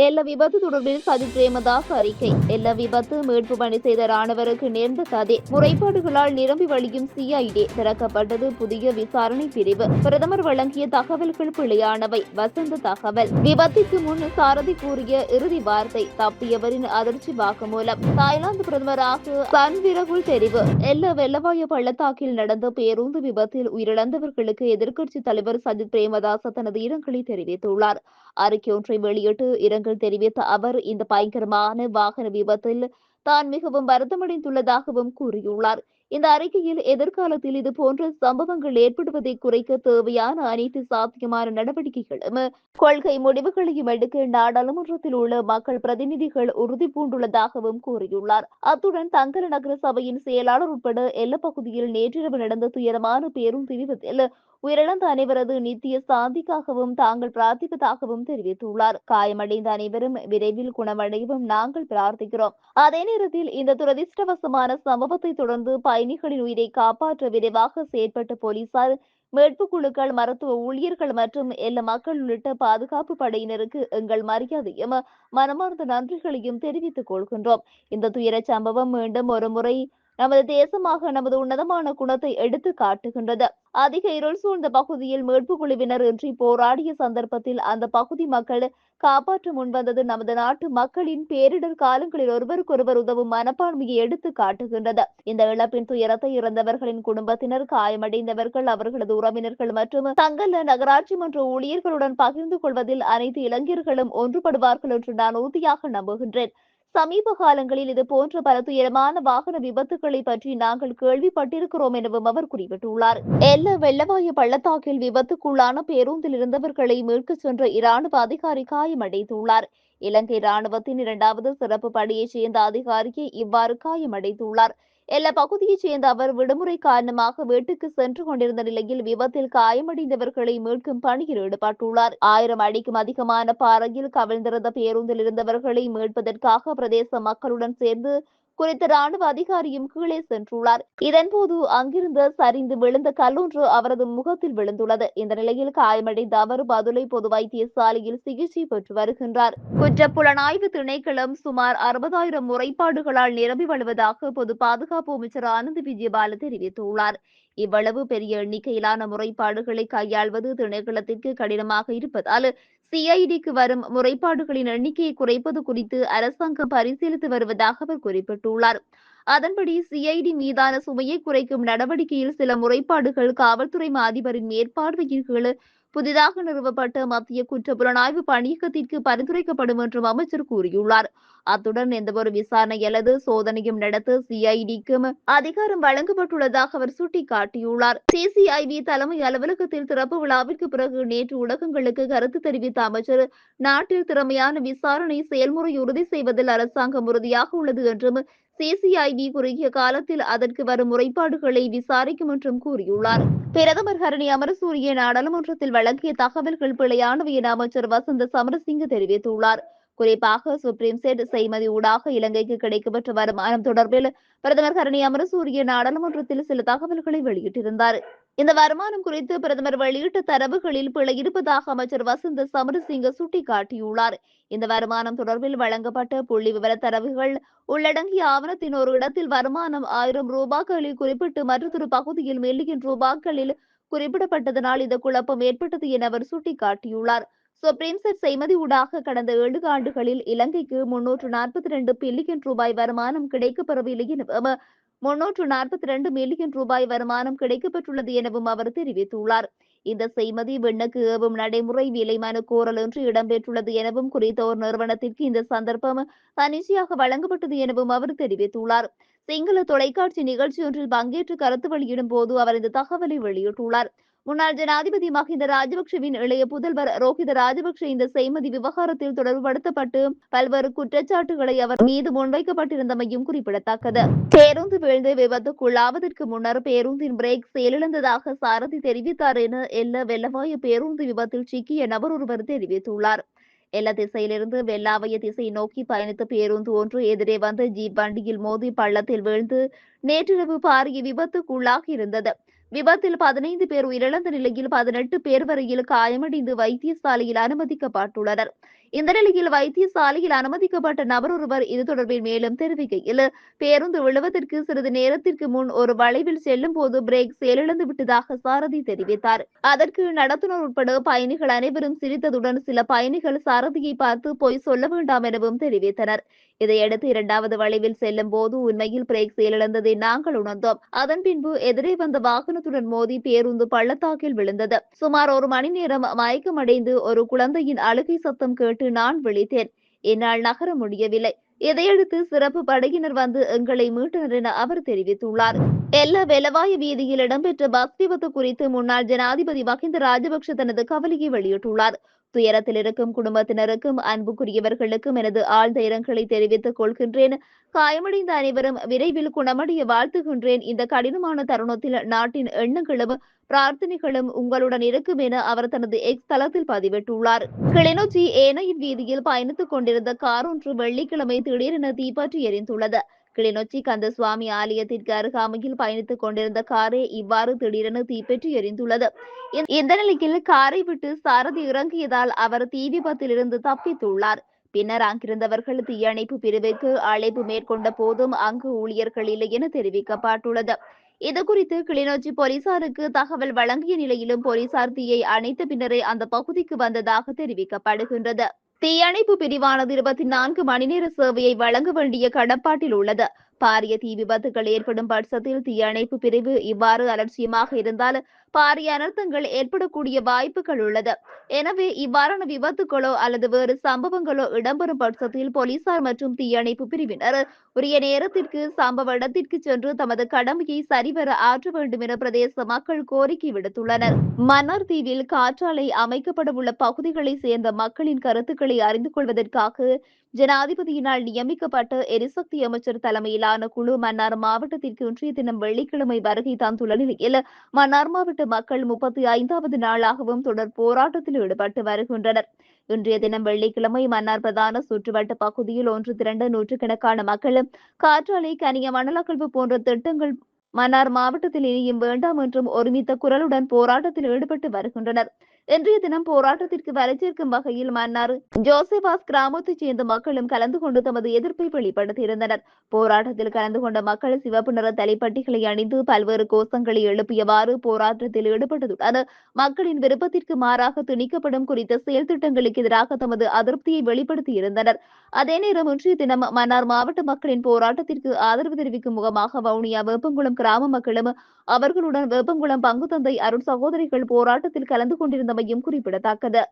எல்ல விபத்து தொடர்பில் சதி பிரேமதாஸ் அறிக்கை. எல்ல விபத்து மீட்பு பணி செய்த ராணுவருக்கு நேர்ந்த கதை முறைப்பாடுகளால் நிரம்பி வழியும் சிஐடி திறக்கப்பட்டது புதிய விசாரணை பிரிவு. பிரதமர் வழங்கிய தகவல்கள் பிழையானவை. வசந்த தகவல். விபத்துக்கு முன் சாரதி கூறிய இறுதி வார்த்தை தப்பியவரின் அதிர்ச்சி வாக்குமூலம் தாய்லாந்து பிரதமராக சன்விரகுல் தெரிவு. எல்ல வெள்ளவாய பள்ளத்தாக்கில் நடந்த பேருந்து விபத்தில் உயிரிழந்தவர்களுக்கு எதிர்க்கட்சி தலைவர் சஜித் பிரேமதாஸ் தனது இரங்கலை தெரிவித்துள்ளார். அறிக்கை ஒன்றை வெளியிட்டு இரங்கல் தெரிவித்த அவர் இந்த பயங்கரமான வாகன விபத்தில் தான் மிகவும் வருத்தமடைந்துள்ளதாகவும் கூறியுள்ளார். இந்த அறிக்கையில் எதிர்காலத்தில் இது போன்ற சம்பவங்கள் ஏற்படுவதை குறைக்க தேவையான அனைத்து சாத்தியமான நடவடிக்கைகளும் கொள்கை முடிவுகளையும் எடுக்க நாடாளுமன்றத்தில் உள்ள மக்கள் பிரதிநிதிகள் உறுதி பூண்டுள்ளதாகவும் கூறியுள்ளார். அத்துடன் தங்கர நகர சபையின் செயலாளர் உட்பட எல்ல பகுதியில் நேற்றிரவு நடந்த துயரமான பேரும் விபத்தில் உயிரிழந்த அனைவரது நித்திய சாந்திக்காகவும் தாங்கள் பிரார்த்திப்பதாகவும் தெரிவித்துள்ளார். காயமடைந்த அனைவரும் விரைவில் குணமடையவும் நாங்கள் பிரார்த்திக்கிறோம். அதே நேரத்தில் இந்த துரதிருஷ்டவசமான சம்பவத்தை தொடர்ந்து பயணிகளின் உயிரை காப்பாற்ற விரைவாக செயற்பட்ட போலீசார் மீட்பு குழுக்கள் மருத்துவ ஊழியர்கள் மற்றும் எல்லா மக்கள் உள்ளிட்ட பாதுகாப்பு படையினருக்கு எங்கள் மரியாதையும் மனமார்ந்த நன்றிகளையும் தெரிவித்துக் கொள்கின்றோம். இந்த துயர சம்பவம் மீண்டும் ஒரு முறை நமது தேசமாக நமது உன்னதமான குணத்தை எடுத்து காட்டுகின்றது. அதிக இருள் சூழ்ந்த பகுதியில் மீட்பு குழுவினர் இன்றி போராடிய சந்தர்ப்பத்தில் அந்த பகுதி மக்கள் காப்பாற்ற முன்வந்தது நமது நாட்டு மக்களின் பேரிடர் காலங்களில் ஒருவருக்கொருவர் உதவும் மனப்பான்மையை எடுத்து காட்டுகின்றது. இந்த இழப்பின் துயரத்தை இறந்தவர்களின் குடும்பத்தினர் காயமடைந்தவர்கள் அவர்களது உறவினர்கள் மற்றும் தங்கல்ல நகராட்சி மன்ற ஊழியர்களுடன் பகிர்ந்து கொள்வதில் அனைத்து இளைஞர்களும் ஒன்றுபடுவார்கள் என்று நான் உறுதியாக நம்புகின்றேன். சமீப காலங்களில் இதுபோன்ற பல துயரமான வாகன விபத்துகளை பற்றி நாங்கள் கேள்விப்பட்டிருக்கிறோம் எனவும் அவர் குறிப்பிட்டுள்ளார். எல்ல வெள்ளவாயு பள்ளத்தாக்கில் விபத்துக்குள்ளான பேருந்தில் இருந்தவர்களை மீட்கச் சென்ற இராணுவ அதிகாரி காயமடைந்துள்ளார். இலங்கை ராணுவத்தின் இரண்டாவது சிறப்பு படையைச் சேர்ந்த அதிகாரியை இவ்வாறு காயமடைந்துள்ளார். எல்ல பகுதியைச் சேர்ந்த அவர் விடுமுறை காரணமாக வீட்டுக்கு சென்று கொண்டிருந்த நிலையில் விபத்தில் காயமடைந்தவர்களை மீட்கும் பணியில் ஈடுபட்டுள்ளார். ஆயிரம் அடிக்கும் அதிகமான பாறையில் கவிழ்ந்திருந்த பேருந்தில் இருந்தவர்களை மீட்பதற்காக பிரதேச மக்களுடன் சேர்ந்து குறித்த ராணுவ அதிகாரியும் கீழே சென்றுள்ளார். இதன்போது அங்கிருந்து சரிந்து விழுந்த கல்லொன்று அவரது முகத்தில் விழுந்துள்ளது. இந்த நிலையில் காயமடைந்த அவர் பதுளை பொது வைத்தியசாலையில் சிகிச்சை பெற்று வருகின்றார். குற்றப்புலனாய்வு திணைக்களம் சுமார் அறுபதாயிரம் முறைப்பாடுகளால் நிரம்பி வழுவதாக பொது பாதுகாப்பு அமைச்சர் ஆனந்த் விஜயபால தெரிவித்துள்ளார். இவ்வளவு பெரிய எண்ணிக்கையிலான முறைப்பாடுகளை கையாள்வது திணைக்களத்திற்கு கடினமாக இருப்பதால் சிஐடிக்கு வரும் முறைப்பாடுகளின் எண்ணிக்கையை குறைப்பது குறித்து அரசாங்கம் பரிசீலித்து வருவதாக அவர் குறிப்பிட்டுள்ளார். அதன்படி சிஐடி மீதான சுமையை குறைக்கும் நடவடிக்கையில் சில முறைப்பாடுகள் காவல்துறை அதிபரின் மேற்பார்வையின் கீழ் புதிதாக நிறுவப்பட்ட மத்திய குற்ற புலனாய்வு பணியகத்திற்கு பரிந்துரைக்கப்படும் என்றும் அமைச்சர் கூறியுள்ளார். அத்துடன் எந்த ஒரு விசாரணை அல்லது சோதனையும் நடத்த சிஐடிக்கும் அதிகாரம் வழங்கப்பட்டுள்ளதாக அவர் சுட்டிக்காட்டியுள்ளார். சிசிஐவி தலைமை அலுவலகத்தில் திறப்பு விழாவிற்கு பிறகு நேற்று ஊடகங்களுக்கு கருத்து தெரிவித்த அமைச்சர் நாட்டில் திறமையான விசாரணை செயல்முறை உறுதி செய்வதில் அரசாங்கம் உறுதியாக உள்ளது என்றும் சிசிஐவி குறுகிய காலத்தில் அதற்கு வரும் முறைப்பாடுகளை விசாரிக்கும் என்றும் கூறியுள்ளார். பிரதமர் ஹரணி அமரசூரிய நாடாளுமன்றத்தில் வழங்கிய தகவல்கள் பிழையானவை என அமைச்சர் வசந்த சமரசிங்க தெரிவித்துள்ளார். குறிப்பாக சுப்ரீம் செட் செய்மதி ஊடாக இலங்கைக்கு கிடைக்கப்பெற்ற வருமானம் தொடர்பில் பிரதமர் ஹரணி அமரசூரிய நாடாளுமன்றத்தில் சில தகவல்களை வெளியிட்டிருந்தார். இந்த வருமானம் குறித்து பிரதமர் வெளியிட்ட தரவுகளில் பிழை இருப்பதாக அமைச்சர் வசந்த சமரசிங்க சுட்டிக்காட்டியுள்ளார். இந்த வருமானம் தொடர்பில் வழங்கப்பட்ட புள்ளி விவர தரவுகள் உள்ளடங்கிய ஆவணத்தின் ஒரு இடத்தில் வருமானம் ஆயிரம் ரூபாய்களில் குறிப்பிட்டு மற்றொரு பகுதியில் மில்லியன் ரூபாய்களில் குறிப்பிடப்பட்டதனால் இந்த குழப்பம் ஏற்பட்டது என அவர் சுட்டிக்காட்டியுள்ளார். சுப்ரீம் செய்மதி ஊடாக கடந்த ஏழு ஆண்டுகளில் இலங்கைக்கு முன்னூற்று நாற்பத்தி ரெண்டு பில்லியன் ரூபாய் வருமானம் கிடைக்கப்பெறவில்லை எனவும் முன்னூற்று நாற்பத்தி ரெண்டு மில்லியன் ரூபாய் வருமானம் கிடைக்கப்பெற்றுள்ளது எனவும் அவர் தெரிவித்துள்ளார் இந்த செய்மதி விண்ணுக்கு ஏவும் நடைமுறை விலை மனு கோரல் என்று இடம்பெற்றுள்ளது எனவும் குறித்த ஒரு நிறுவனத்திற்கு இந்த சந்தர்ப்பம் தனிச்சையாக வழங்கப்பட்டது எனவும் அவர் தெரிவித்துள்ளார் சிங்கள தொலைக்காட்சி நிகழ்ச்சி ஒன்றில் பங்கேற்று கருத்து வெளியிடும் போது அவர் இந்த தகவலை வெளியிட்டுள்ளார் முன்னாள் ஜனாதிபதி மஹிந்த ராஜபக்ஷவின் இளைய புதல்வர் ரோஹித ராஜபக்ஷ இந்த செய்மதி விவகாரத்தில் தொடர்புபடுத்தப்பட்டு பல்வேறு குற்றச்சாட்டுகளை அவர் மீது முன்வைக்கப்பட்டிருந்தமையும் குறிப்பிடத்தக்கது. பேருந்து வீழ்ந்து விபத்துக்குள்ளாவதற்கு முன்னர் பேருந்தின் பிரேக் செயலிழந்ததாக சாரதி தெரிவித்தார் என எல்ல வெள்ளவாய பேருந்து விபத்தில் சிக்கிய நபர் ஒருவர் தெரிவித்துள்ளார். எல்ல திசையிலிருந்து வெள்ளாவைய திசை நோக்கி பயணித்த பேருந்து ஒன்று எதிரே வந்த ஜீப் வண்டியில் மோதி பள்ளத்தில் வீழ்ந்து நேற்றிரவு பாரிய விபத்துக்குள்ளாகி இருந்தது விபத்தில் பதினைந்து பேர் உயிரிழந்த நிலையில் பதினெட்டு பேர் வரையில் காயமடைந்து வைத்தியசாலையில் அனுமதிக்கப்பட்டுள்ளனர். இந்த நிலையில் வைத்தியசாலையில் அனுமதிக்கப்பட்ட நபர் ஒருவர் இது தொடர்பில் மேலும் தெரிவிக்கையில் பேருந்து விழுவதற்கு சிறிது நேரத்திற்கு முன் ஒரு வளைவில் செல்லும் போது பிரேக் செயலிழந்து விட்டதாக சாரதி தெரிவித்தார். அதற்கு நடத்துனர் உட்பட பயணிகள் அனைவரும் சிரித்ததுடன் சில பயணிகள் சாரதியை பார்த்து பொய் சொல்ல வேண்டாம் எனவும் தெரிவித்தனர். இதையடுத்து இரண்டாவது வளைவில் செல்லும் போது உண்மையில் பிரேக் செயலிழந்ததை நாங்கள் உணர்ந்தோம். அதன் பின்பு எதிரே வந்த வாகனத்துடன் மோதி பேருந்து பள்ளத்தாக்கில் விழுந்தது. சுமார் ஒரு மணி நேரம் மயக்கமடைந்து ஒரு குழந்தையின் அழுகை சத்தம் கேட்டு நான் விழித்தேன். என்னால் நகர முடியவில்லை. இதையடுத்து சிறப்பு படையினர் வந்து எங்களை மீட்டனர் என அவர் தெரிவித்துள்ளார். எல்லா வெலவாய வீதியில் இடம்பெற்ற பஸ் விபத்து குறித்து முன்னாள் ஜனாதிபதி மஹிந்த ராஜபக்ஷ தனது கவலையை வெளியிட்டுள்ளார். துயரத்தில் இருக்கும் குடும்பத்தினருக்கும் அன்புக்குரியவர்களுக்கும் எனது ஆழ்ந்த இரங்கலை தெரிவித்துக் கொள்கின்றேன். காயமடைந்த அனைவரும் விரைவில் குணமடைய வாழ்த்துகின்றேன். இந்த கடினமான தருணத்தில் நாட்டின் எண்ணங்களும் பிரார்த்தனைகளும் உங்களுடன் இருக்கும் என அவர் தனது எக்ஸ் தளத்தில் பதிவிட்டுள்ளார். கிளிநொச்சி ஏனையின் வீதியில் பயணித்துக் கொண்டிருந்த கார் ஒன்று வெள்ளிக்கிழமை திடீரென தீப்பற்றி எரிந்துள்ளது. கிளிநொச்சி கந்தசுவாமி ஆலயத்திற்கு அருகாமையில் பயணித்துக் கொண்டிருந்த காரே இவ்வாறு திடீரென தீப்பற்றி எரிந்துள்ளது. இந்த- இந்த நிலையில் காரை விட்டு சாரதி இறங்கியதால் அவர் தீ விபத்திலிருந்து தப்பித்துள்ளார். பின்னர் அங்கிருந்தவர்கள் தீயணைப்பு பிரிவுக்கு அழைப்பு மேற்கொண்ட போதும் அங்கு ஊழியர்கள் இல்லை என தெரிவிக்கப்பட்டுள்ளது. இது குறித்து கிளிநொச்சி போலீசாருக்கு தகவல் வழங்கிய நிலையிலும் போலீசார் தீயை அணைத்த பின்னரே அந்த பகுதிக்கு வந்ததாக தெரிவிக்கப்படுகின்றது. தீயணைப்பு பிரிவானது இருபத்தி நான்கு மணி நேர சேவையை வழங்க வேண்டிய கடப்பாட்டில் உள்ளது. பாரிய தீ விபத்துகள் ஏற்படும் பட்சத்தில் தீயணைப்பு பிரிவு இவ்வாறு அலட்சியமாக இருந்தால் பாரிய அனர்த்தங்கள் ஏற்படக்கூடிய வாய்ப்புகள் உள்ளது. எனவே இவ்வாறான விபத்துகளோ அல்லது வேறு சம்பவங்களோ இடம்பெறும் பட்சத்தில் போலீசார் மற்றும் தீயணைப்பு பிரிவினர் உரிய நேரத்திற்கு சம்பவ இடத்திற்கு சென்று தமது கடமையை சரிவர ஆற்ற வேண்டும் என பிரதேச மக்கள் கோரிக்கை விடுத்துள்ளனர். மன்னார் தீவில் காற்றாலை அமைக்கப்பட உள்ள பகுதிகளை சேர்ந்த மக்களின் கருத்துக்களை அறிந்து கொள்வதற்காக ஜனாதிபதியினால் நியமிக்கப்பட்ட எரிசக்தி அமைச்சர் தலைமையிலான குழு மன்னார் மாவட்டத்திற்கு இன்றைய தினம் வெள்ளிக்கிழமை வருகை தந்துள்ள நிலையில் மன்னார் மாவட்ட மக்கள் முப்பத்தி ஐந்தாவது நாளாகவும் தொடர் போராட்டத்தில் ஈடுபட்டு வருகின்றனர். இன்றைய தினம் வெள்ளிக்கிழமை மன்னார் பிரதான சுற்றுவட்ட பகுதியில் ஒன்று திரண்ட நூற்றுக்கணக்கான மக்களும் காற்றாலை கனிய மணலக்கல்வு போன்ற திட்டங்கள் மன்னார் மாவட்டத்தில் இனியும் வேண்டாம் என்றும் ஒருமித்த குரலுடன் போராட்டத்தில் ஈடுபட்டு வருகின்றனர். இன்றைய தினம் போராட்டத்திற்கு வரச்சேர்க்கும் வகையில் மன்னார் ஜோசபாஸ் கிராமத்தைச் சேர்ந்த மக்களும் கலந்து கொண்டு தமது எதிர்ப்பை வெளிப்படுத்தியிருந்தனர். போராட்டத்தில் கலந்து கொண்ட மக்கள் சிவப்பு நிற தலைப்பட்டிகளை அணிந்து பல்வேறு கோஷங்களை எழுப்பியவாறு போராட்டத்தில் ஈடுபட்டதுடன் மக்களின் விருப்பத்திற்கு மாறாக திணிக்கப்படும் குறித்த செயல் திட்டங்களுக்கு எதிராக தமது அதிருப்தியை வெளிப்படுத்தியிருந்தனர். அதே நேரம் இன்றைய தினம் மன்னார் மாவட்ட மக்களின் போராட்டத்திற்கு ஆதரவு தெரிவிக்கும் முகமாக வவுனியா வேப்பங்குளம் கிராம மக்களும் அவர்களுடன் வேப்பங்குளம் பங்கு தந்தை அருள் சகோதரிகள் போராட்டத்தில் கலந்து கொண்டிருந்தமையும் குறிப்பிடத்தக்கது.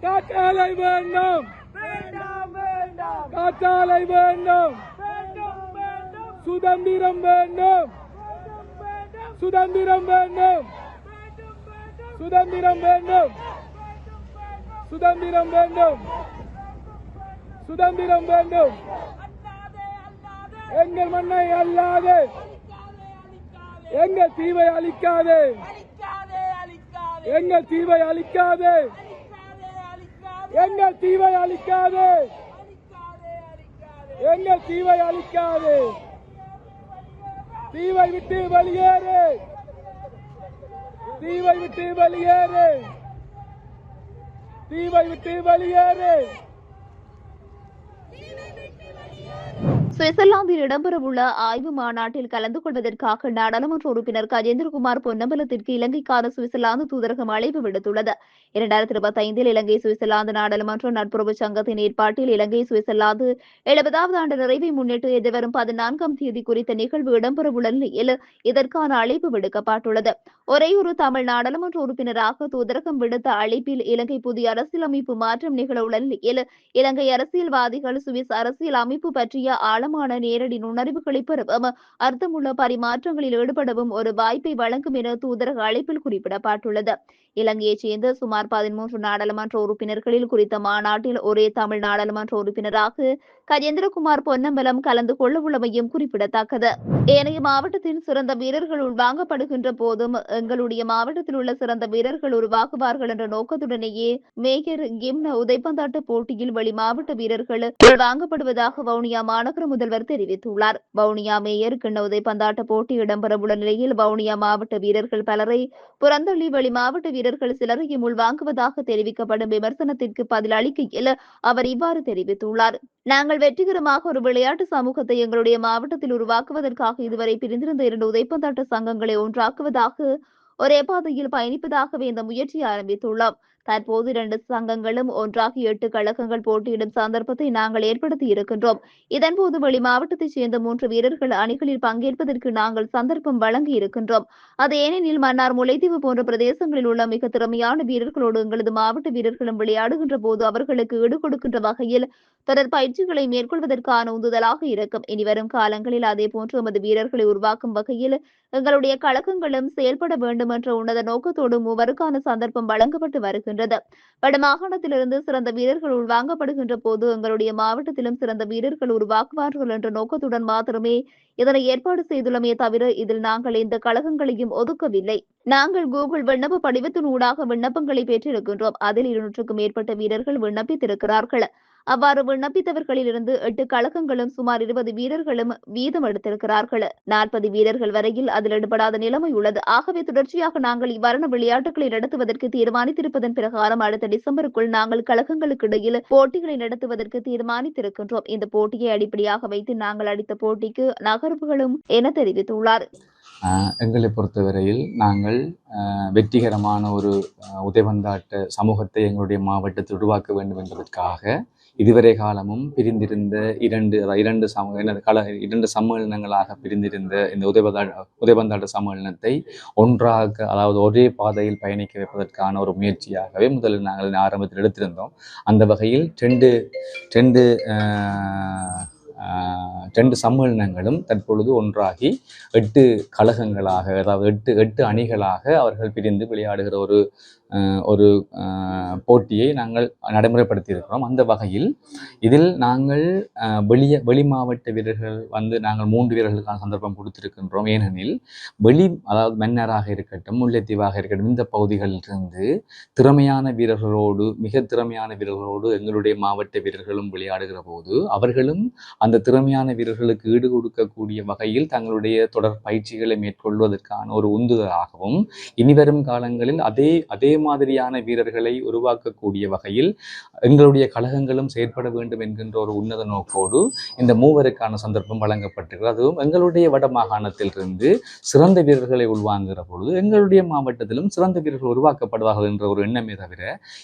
காற்றாலை வேண்டும். காற்றாலை வேண்டும். சுதந்திரம் வேண்டும். சுதந்திரம் வேண்டும். சுதந்திரம் வேண்டும். சுதந்திரம் வேண்டும். சுதந்திரம் வேண்டும். எங்கள் மண்ணை அல்லாது. எங்கள் தீவை அழிக்காதே. எங்கள் தீவை அழிக்காதே. எங்கள் தீவை அழிக்காதே. எங்கள் தீவை அழிக்காதே. தீவை விட்டு வெளியேறு. தீவை விட்டு வெளியேறு. தீவை விட்டு வெளியேறு. சுவிட்சர்லாந்தில் இடம்பெறவுள்ள ஆய்வு மாநாட்டில் கலந்து கொள்வதற்காக நாடாளுமன்ற உறுப்பினர் கஜேந்திரகுமார் பொன்னம்பலத்திற்கு இலங்கைக்கான சுவிட்சர்லாந்து தூதரகம் அழைப்பு விடுத்துள்ளது. இரண்டாயிரத்தி இருபத்தி ஐந்தில் இலங்கை சுவிட்சர்லாந்து நாடாளுமன்ற நட்புறவு சங்கத்தின் ஏற்பாட்டில் இலங்கை சுவிட்சர்லாந்து எழுபதாவது ஆண்டு நிறைவை முன்னிட்டு எதிர்வரும் பதினான்காம் தேதி குறித்த நிகழ்வு இடம்பெறவுள்ள நிலையில் இதற்கான அழைப்பு விடுக்கப்பட்டுள்ளது. ஒரே ஒரு தமிழ் நாடாளுமன்ற உறுப்பினராக தூதரகம் விடுத்த அழைப்பில் இலங்கை புதிய அரசியலமைப்பு மாற்றம் நிகழவுள்ள நிலையில் இலங்கை அரசியல்வாதிகள் சுவிஸ் அரசியல் அமைப்பு பற்றிய ஆழம் ஆழமான நேரடி நுணர்வுகளை பெறவும் அர்த்தமுள்ள பரிமாற்றங்களில் ஈடுபடவும் ஒரு வாய்ப்பை வழங்கும் என தூதரக அழைப்பில் குறிப்பிடப்பட்டுள்ளது. இலங்கையைச் சேர்ந்த சுமார் பதிமூன்று நாடாளுமன்ற உறுப்பினர்களில் குறித்த மாநாட்டில் ஒரே தமிழ் நாடாளுமன்ற உறுப்பினராக கஜேந்திரகுமார் பொன்னம்பலம் கலந்து கொள்ள உள்ளமையும் குறிப்பிடத்தக்கது. ஏனைய மாவட்டத்தின் சிறந்த வீரர்கள் உள்வாங்கப்படுகின்ற போதும் எங்களுடைய மாவட்டத்தில் உள்ள சிறந்த வீரர்கள் உருவாக்குவார்கள் என்ற நோக்கத்துடனேயே மேயர் கிம்ன உதைப்பந்தாட்ட போட்டியில் வெளி மாவட்ட வீரர்கள் உள்வாங்கப்படுவதாக வவுனியா மாநகர முதல்வர் தெரிவித்துள்ளார். வவுனியா மேயர் கிண்ண உதைப்பந்தாட்ட போட்டி இடம்பெறவுள்ள நிலையில் வவுனியா மாவட்ட வீரர்கள் பலரை புறந்தள்ளி வெளி மாவட்ட வீரர்கள் சிலரையும் உள்வாங்குவதாக தெரிவிக்கப்படும் விமர்சனத்திற்கு பதில் அளிக்கையில் அவர் இவ்வாறு தெரிவித்துள்ளார். நாங்கள் வெற்றிகரமாக ஒரு விளையாட்டு சமூகத்தை எங்களுடைய மாவட்டத்தில் உருவாக்குவதற்காக இதுவரை பிரிந்திருந்த இரண்டு உதைப்பந்தாட்ட சங்கங்களை ஒன்றாக்குவதாக ஒரே பாதையில் பயணிப்பதாகவே இந்த முயற்சியை ஆரம்பித்துள்ளோம். தற்போது இரண்டு சங்கங்களும் ஒன்றாக எட்டு கழகங்கள் போட்டியிடும் சந்தர்ப்பத்தை நாங்கள் ஏற்படுத்தி இருக்கின்றோம். இதன்போது வெளி மாவட்டத்தைச் சேர்ந்த மூன்று வீரர்கள் அணிகளில் பங்கேற்பதற்கு நாங்கள் சந்தர்ப்பம் வழங்கி இருக்கின்றோம். அது ஏனெனில் மன்னார் முல்லைத்தீவு போன்ற பிரதேசங்களில் உள்ள மிக திறமையான வீரர்களோடு எங்களது மாவட்ட வீரர்களும் விளையாடுகின்ற போது அவர்களுக்கு ஈடு கொடுக்கின்ற வகையில் தொடர் பயிற்சிகளை மேற்கொள்வதற்கான உந்துதலாக இருக்கும். இனிவரும் காலங்களில் அதே போன்று எமது வீரர்களை உருவாக்கும் வகையில் எங்களுடைய கழகங்களும் செயல்பட வேண்டும் என்ற உன்னத நோக்கத்தோடு மூவருக்கான சந்தர்ப்பம் வழங்கப்பட்டு வருகிறது வருகின்றது வடமாகாணத்திலிருந்து சிறந்த வீரர்கள் உள்வாங்கப்படுகின்ற போது எங்களுடைய மாவட்டத்திலும் சிறந்த வீரர்கள் உருவாக்குவார்கள் என்ற நோக்கத்துடன் மாத்திரமே இதனை ஏற்பாடு செய்துள்ளமே தவிர இதில் நாங்கள் எந்த கழகங்களையும் ஒதுக்கவில்லை. நாங்கள் கூகுள் விண்ணப்ப படிவத்தின் ஊடாக விண்ணப்பங்களை பெற்றிருக்கின்றோம். அதில் இருநூற்றுக்கும் மேற்பட்ட வீரர்கள் விண்ணப்பித்திருக்கிறார்கள். அவ்வாறு விண்ணப்பித்தவர்களில் இருந்து எட்டு கழகங்களும் சுமார் இருபது வீரர்களும் வீதம் எடுத்திருக்கிறார்கள். நாற்பது வீரர்கள் வரையில் அதில் ஈடுபடாத நிலைமை உள்ளது. ஆகவே தொடர்ச்சியாக நாங்கள் இவ்வாறான விளையாட்டுகளை நடத்துவதற்கு தீர்மானித்திருப்பதன் பிரகாரம் அடுத்த டிசம்பருக்குள் நாங்கள் கழகங்களுக்கு இடையில் போட்டிகளை நடத்துவதற்கு தீர்மானித்திருக்கின்றோம். இந்த போட்டியை அடிப்படையாக வைத்து நாங்கள் அடித்த போட்டிக்கு நகர்வுகளும் என தெரிவித்துள்ளார். எங்களை பொறுத்தவரையில் நாங்கள் ஆஹ் வெற்றிகரமான ஒரு ஆஹ் சமூகத்தை எங்களுடைய மாவட்டத்தில் உருவாக்க வேண்டும் என்பதற்காக இதுவரை காலமும் பிரிந்திருந்த இரண்டு அதாவது இரண்டு சம கல இரண்டு சம்மேளனங்களாக பிரிந்திருந்த இந்த உதைபந்தா உதயபந்தாட்ட சம்மேளனத்தை ஒன்றாக அதாவது ஒரே பாதையில் பயணிக்க வைப்பதற்கான ஒரு முயற்சியாகவே முதலில் நாங்கள் ஆரம்பத்தில் எடுத்திருந்தோம். அந்த வகையில் ரெண்டு ரெண்டு ஆஹ், ஆஹ், ரெண்டு சம்மேளனங்களும் தற்பொழுது ஒன்றாகி எட்டு கழகங்களாக அதாவது எட்டு எட்டு அணிகளாக அவர்கள் பிரிந்து விளையாடுகிற ஒரு ஒரு போட்டியை நாங்கள் நடைமுறைப்படுத்தி இருக்கிறோம் அந்த வகையில் இதில் நாங்கள் வெளிய வெளி மாவட்ட வீரர்கள் வந்து நாங்கள் மூன்று வீரர்களுக்கான சந்தர்ப்பம் கொடுத்திருக்கின்றோம். ஏனெனில் வெளி அதாவது மன்னராக இருக்கட்டும் முல்லைத்தீவாக இருக்கட்டும் இந்த பகுதிகளிலிருந்து திறமையான வீரர்களோடு மிக திறமையான வீரர்களோடு எங்களுடைய மாவட்ட வீரர்களும் விளையாடுகிற போது அவர்களும் அந்த திறமையான வீரர்களுக்கு ஈடு கொடுக்கக்கூடிய வகையில் தங்களுடைய தொடர் பயிற்சிகளை மேற்கொள்வதற்கான ஒரு உந்துதலாகவும் இனிவரும் காலங்களில் அதே அதே மாதிரியான வீரர்களை உருவாக்கக்கூடிய வகையில் எங்களுடைய கழகங்களும் செயற்பட வேண்டும் என்கின்ற ஒரு உன்னத நோக்கோடு இந்த மூவருக்கான சந்தர்ப்பம் வழங்கப்பட்டிருக்கிறது. அதுவும் எங்களுடைய வட மாகாணத்திலிருந்து சிறந்த வீரர்களை உள்வாங்குகிற பொழுது எங்களுடைய மாவட்டத்திலும் சிறந்த வீரர்கள் உருவாக்கப்படுவார்கள் என்ற ஒரு எண்ணமே தவிர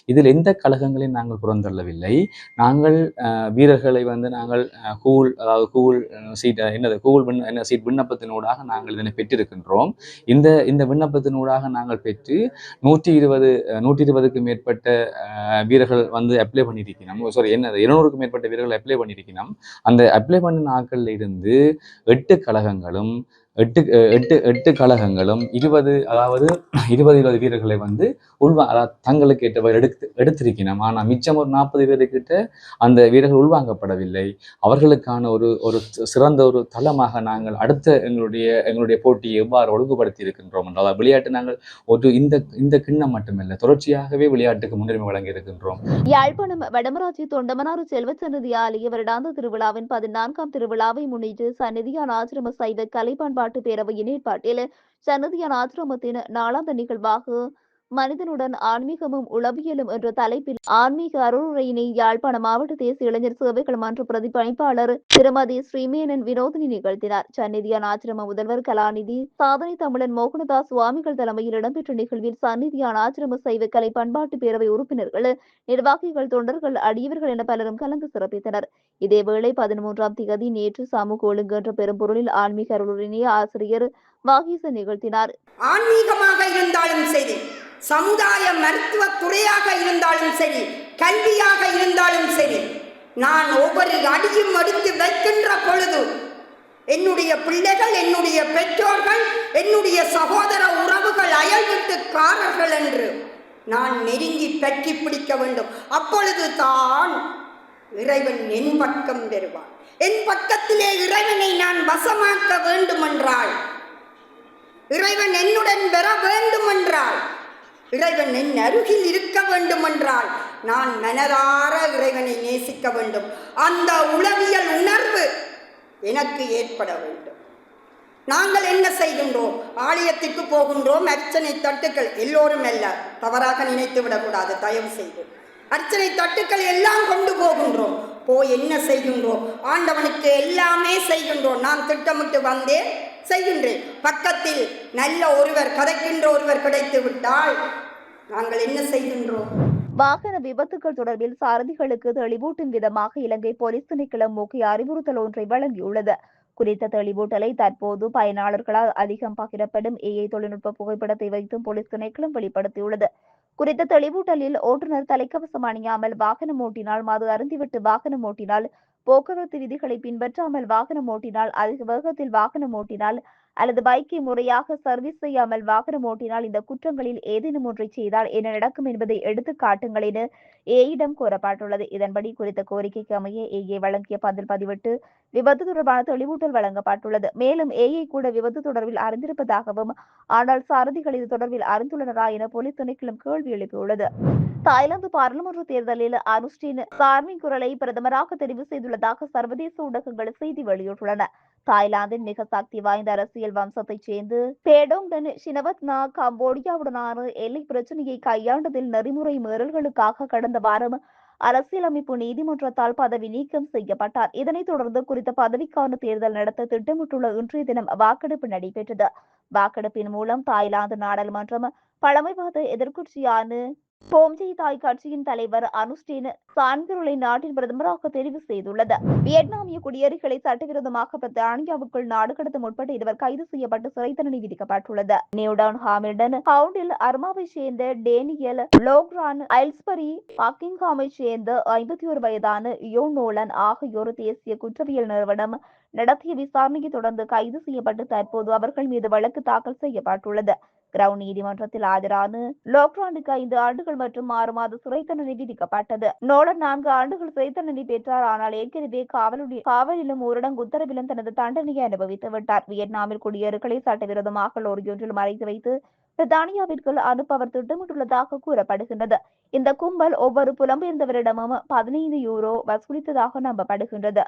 இதில் எந்த கழகங்களையும் நாங்கள் புறந்தள்ளவில்லை. நாங்கள் அஹ், வீரர்களை வந்து நாங்கள் கூல் அதாவது கூல் சீட் என்னது கூல் என்ன சீட் விண்ணப்பத்தினூடாக நாங்கள் இதனை பெற்றிருக்கின்றோம். இந்த இந்த விண்ணப்பத்தினூடாக நாங்கள் பெற்று நூற்றி இருபது நூற்றி இருபதுக்கு மேற்பட்ட வீரர்கள் வந்து அப்ளை பண்ணியிருக்கணும் சாரி என்ன இருநூறுக்கும் மேற்பட்ட வீரர்கள் அப்ளை பண்ணியிருக்கணும் அந்த அப்ளை பண்ணின ஆட்களில் இருந்து எட்டு கழகங்களும் எட்டு எட்டு எட்டு கழகங்களும் இருபது அதாவது இருபது இருபது வீரர்களை வந்து உள்வா அதாவது தங்களுக்கு ஏற்றவர் எடுத்து எடுத்திருக்கணும். ஆனால் மிச்சம் ஒரு நாற்பது பேருக்கிட்ட அந்த வீரர்கள் உள்வாங்கப்படவில்லை. அவர்களுக்கான ஒரு ஒரு சிறந்த ஒரு தளமாக நாங்கள் அடுத்த எங்களுடைய எங்களுடைய போட்டியை எவ்வாறு ஒழுங்குபடுத்தி இருக்கின்றோம் என்றால் விளையாட்டு நாங்கள் ஒரு இந்த இந்த கிண்ணம் மட்டுமல்ல தொடர்ச்சியாகவே விளையாட்டுக்கு முன்னுரிமை வழங்கி இருக்கின்றோம். யாழ்ப்பாணம் வடமராட்சி தொண்டமனாறு செல்வ சன்னதி ஆலய வருடாந்த திருவிழாவின் பதினான்காம் திருவிழாவை முன்னிட்டு சன்னதியான் ஆசிரம சைவ கலை பண்பாட்டு பேரவையின் ஏற்பாட்டில் சன்னதியான ஆசிரமத்தின் நாளாந்த நிகழ்வாக மனிதனுடன் ஆன்மீகமும் உளவியலும் என்ற தலைப்பில் ஆன்மீக அருளுரையினை யாழ்ப்பாண மாவட்ட தேசிய இளைஞர் சேவைகள் மன்ற பிரதி பணிப்பாளர் திருமதி ஸ்ரீமேனன் வினோதினி நிகழ்த்தினார். சந்நிதியான் ஆசிரம முதல்வர் கலாநிதி சாதனை தமிழன் மோகனதாஸ் சுவாமிகள் தலைமையில் இடம்பெற்ற நிகழ்வில் சந்நிதியான் ஆசிரம சைவ கலை பண்பாட்டு பேரவை உறுப்பினர்கள் நிர்வாகிகள் தொண்டர்கள் அடியவர்கள் என பலரும் கலந்து சிறப்பித்தனர். இதேவேளை பதிமூன்றாம் திகதி நேற்று சமூக ஒழுங்கு என்ற பெரும்பொருளில் ஆன்மீக அருளுரையினை ஆசிரியர் வாகீசன் நிகழ்த்தினார். ஆன்மீகமாக இருந்தாலும் சரி சமுதாய மருத்துவ துறையாக இருந்தாலும் சரி கல்வியாக இருந்தாலும் சரி நான் ஒவ்வொரு அடியும் எடுத்து வைக்கின்ற பொழுது என்னுடைய பிள்ளைகள் என்னுடைய பெற்றோர்கள் என்னுடைய சகோதர உறவுகள் அயல்வீட்டுக்காரர்கள் என்று நான் நெருங்கி பற்றி பிடிக்க வேண்டும். அப்பொழுது தான் இறைவன் என் பக்கம் பெறுவான் என் பக்கத்திலே இறைவனை நான் வசமாக்க வேண்டுமென்றால் இறைவன் என்னுடன் பெற வேண்டுமென்றால் இறைவன் என் அருகில் இருக்க வேண்டுமென்றால் நான் மனதார இறைவனை நேசிக்க வேண்டும். அந்த உளவியல் உணர்வு எனக்கு ஏற்பட வேண்டும். நாங்கள் என்ன செய்கின்றோம்? ஆலயத்திற்கு போகின்றோம். அர்ச்சனை தட்டுக்கள் எல்லோரும் அல்ல. தவறாக நினைத்து விடக்கூடாது. தயவு செய்து. அர்ச்சனை தட்டுக்கள் எல்லாம் கொண்டு போகின்றோம். போய் என்ன செய்கின்றோம்? ஆண்டவனுக்கு எல்லாமே செய்கின்றோம். நான் திட்டமிட்டு வந்தேன். செய்கின்றேன். பக்கத்தில் நல்ல ஒருவர் கதைக்கின்ற ஒருவர் கிடைத்து விட்டால் நாங்கள் என்ன செய்கின்றோம்? வாகன விபத்துகள் தொடர்பில் சாரதிகளுக்கு தெளிவூட்டும் விதமாக இலங்கை போலீஸ் திணைக்களம் முக்கிய அறிவுறுத்தல் ஒன்றை வழங்கியுள்ளது. குறித்த தெளிவூட்டலை தற்போது பயனாளர்களால் அதிகம் பகிரப்படும் ஏஐ தொழில்நுட்ப புகைப்படத்தை வைத்தும் போலீஸ் திணைக்களம் வெளிப்படுத்தியுள்ளது. குறித்த தெளிவூட்டலில் ஓட்டுநர் தலைக்கவசம் அணியாமல் வாகனம் ஓட்டினால் மது அருந்திவிட்டு வாகனம் ஓட்டினால் போக்குவரத்து விதிகளை பின்பற்றாமல் வாகனம் ஓட்டினால் அதிக வேகத்தில் வாகனம் ஓட்டினால் அல்லது பைக்கை முறையாக சர்வீஸ் செய்யாமல் வாகனம் ஓட்டினால் இந்த குற்றங்களில் ஏதேனும் ஒன்றை செய்தால் என்ன நடக்கும் என்பதை எடுத்து காட்டுங்கள் என ஏயிடம் கோரப்பட்டுள்ளது. இதன்படி குறித்த கோரிக்கைக்கு அமைய ஏஏ வழங்கிய பதில் பதிவிட்டு விபத்து தொடர்பான தெளிவூட்டல் வழங்கப்பட்டுள்ளது. மேலும் ஏஐ கூட விபத்து தொடர்பில் அறிந்திருப்பதாகவும் ஆனால் சாரதிகள் இது தொடர்பில் அறிந்துள்ளனரா என போலீஸ் துணைக்கிலும் கேள்வி எழுப்பியுள்ளது. தாய்லாந்து பாராளுமன்ற தேர்தலில் அனுஷ்டின் சார்மின் குரலை பிரதமராக தெரிவு செய்துள்ளதாக சர்வதேச ஊடகங்கள் செய்தி வெளியிட்டுள்ளன. தாய்லாந்தின் மிக சக்தி வாய்ந்த அரசியல் வம்சத்தைச் சேர்ந்து பேடோங்டன் சினவத்னா கம்போடியாவுடனான எல்லை பிரச்சனையை கையாண்டதில் நெறிமுறை மீறல்களுக்காக கடந்த வாரம் அரசியலமைப்பு நீதிமன்றத்தால் பதவி நீக்கம் செய்யப்பட்டார். இதனைத் தொடர்ந்து குறித்த பதவிக்கான தேர்தல் நடத்த திட்டமிட்டுள்ள இன்றைய தினம் வாக்கெடுப்பு நடைபெற்றது. வாக்கெடுப்பின் மூலம் தாய்லாந்து நாடாளுமன்றம் பழமைவாத எதிர்க்கட்சியான போம்ஜெய் தாய் கட்சியின் தலைவர் அனுஷ்டின் சான்கிருளை நாட்டின் பிரதமராக தெரிவு செய்துள்ளது. வியட்நாமிய குடியேறிகளை சட்டவிரோதமாக பிரித்தானியாவுக்குள் நாடு கடத்த முற்பட்டு இருவர் கைது செய்யப்பட்டு சிறை தண்டனை விதிக்கப்பட்டுள்ளது. நியூடவுன் ஹாமில்டன் ஹவுண்டில் அர்மாவை சேர்ந்த டேனியல் லோக்ரான் ஐல்ஸ்பரி பக்கிங்ஹாமை சேர்ந்த ஐம்பத்தி ஒரு வயதான யோ நோலன் ஆகியோர் தேசிய குற்றவியல் நிறுவனம் நடத்திய விசாரணையை தொடர்ந்து கைது செய்யப்பட்டு தற்போது அவர்கள் மீது வழக்கு தாக்கல் செய்யப்பட்டுள்ளது. கிரவுன் நீதிமன்றத்தில் ஆஜரான லோக்ரானுக்கு ஐந்து ஆண்டுகள் மற்றும் ஆறு மாத சிறை தண்டனை விதிக்கப்பட்டது. நோலன் நான்கு ஆண்டுகள் சிறை தண்டனை பெற்றார். ஆனால் ஏற்கனவே காவலுடைய காவலிலும் ஊரடங்கு உத்தரவிலும் தனது தண்டனையை அனுபவித்து விட்டார். வியட்நாமில் குடியேறுகளை சட்டவிரோதமாக லோரியொன்றில் மறைத்து வைத்து பிரித்தானியாவிற்கு அனுப்ப அவர் திட்டமிட்டுள்ளதாக கூறப்படுகின்றது. இந்த கும்பல் ஒவ்வொரு புலம்பெயர்ந்தவரிடமும் பதினைந்து யூரோ வசூலித்ததாக நம்பப்படுகின்றது.